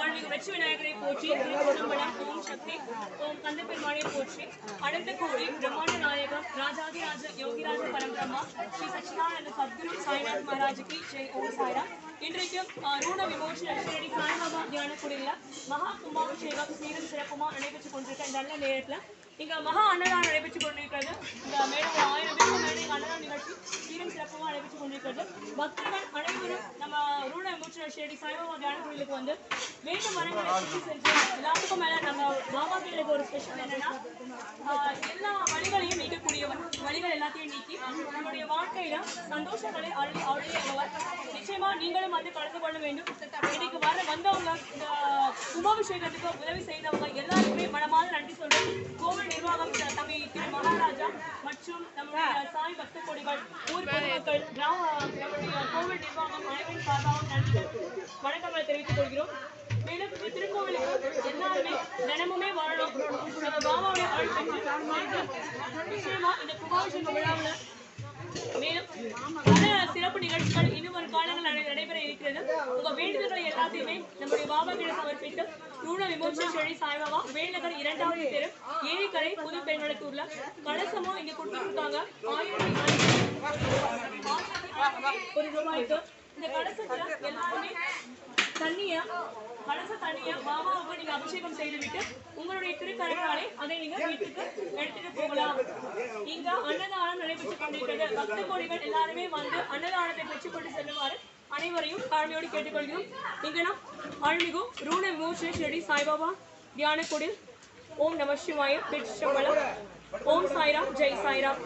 லட்சுமி விநாயகரை போற்றி திருச்சிற்றம்பலம் ஓம் சக்தி ஓம் கந்த பெருமாளை போற்றி. அனந்த கோடி பிரம்மாண்ட நாயகம் ராஜாதி ராஜ யோகிராஜ பரம்பிரம்மா ஸ்ரீ சச்சிதானந்த சத்குரு சாய்நாத் மகாராஜுக்கு ஜெய். ஓம் சாய்ரா இன்றைக்கும் ரூண விமோசன ஷிரடி சாய்பாபா தியான குடியில் மகா கும்பாபிஷேகம் சீரும் சிறப்புமா நடைபெற்று கொண்டிருக்க இந்த நல்ல நேரத்தில் இங்க மகா அன்னதானம் நடைபெற்று கொண்டிருக்கிறது. இந்த மேடம் ஆயிரம் பேர் மேடை அன்னதான நிகழ்ச்சி சீரும் சிறப்புமா நடைபெற்று கொண்டிருக்கிறது பக்தர்கள் அனைவரும் நம்ம ரூண விமோசன ஷிரடி சாய்பாபா தியான கோயிலுக்கு வந்து வேண்டும் வரங்களை சுற்றி சென்று எல்லாத்துக்கும் மேல நம்ம பாபா கோயிலுக்கு ஒரு ஸ்பெஷல் என்னன்னா எல்லா வழிகளையும் நீக்கக்கூடியவன் வழிகள் எல்லாத்தையும் நீக்கி நம்முடைய வாழ்க்கையில சந்தோஷங்களை அள்ளி அருளியவர் நிச்சயமா நீங்களும் வந்து கலந்து கொள்ள வேண்டும். இன்னைக்கு வர வந்தவங்க இந்த கும்பாபிஷேகத்துக்கு உதவி செய்தவங்க எல்லாருக்குமே மனமாத நன்றி சொல்றேன். கோவில் நிர்வாகம் த- தம்பி திரு மகாராஜா சாய் பக்த கொடிகள் ஊர் பொதுமக்கள் கிராம கோவில் நிர்வாகம் அனைவரும் சார்பாகவும் நன்றி வணக்கங்களை தெரிவித்துக் கொள்கிறோம். மேலும் திருக்கோவிலுக்கு எல்லாருமே தினமுமே வாழணும். பாபாவுடைய நிச்சயமா இந்த கும்பாபிஷேக விழாவில் மேலும் பல சிறப்பு நிகழ்ச்சிகள் இன்னும் ஒரு காலங்கள் நடை- நடைபெற இருக்கிறது உங்க வேண்டுதல்களை எல்லாத்தையுமே நம்முடைய பாபா கிட்ட சமர்ப்பித்து ரூண விமோசன செழி சாய்பாபா வேலநகர் இரண்டாவது தெரு ஏரிக்கரை புது பெண்களுக்கூர்ல கலசமும் இங்க கொடுத்துருக்காங்க ஆயிரத்தி ஐநூறு ஒரு ரூபாய்க்கு இந்த கலசத்துல எல்லாருமே தண்ணிய கலச தண்ணிய பாபாவுக்கு நீங்க அபிஷேகம் செய்துவிட்டு உங்களுடைய திருக்கரங்களாலே அதை நீங்க வீட்டுக்கு எடுத்துட்டு போகலாம். இங்க அன்னதானம் நடைபெற்றுக் கொண்டிருக்கிறது பக்த கோடிகள் எல்லாருமே வந்து அன்னதானத்தை பெற்றுக்கொண்டு செல்லுமாறு அனைவரையும் தாழ்மையோடு கேட்டுக்கொள்கிறோம். இங்க நாம் அருள்மிகு ரூண விமோசன ஷெடி சாய்பாபா தியான ஓம் நம சிவாய பெற்ற ஓம் சாய்ராம் ஜெய் சாய்ராம்.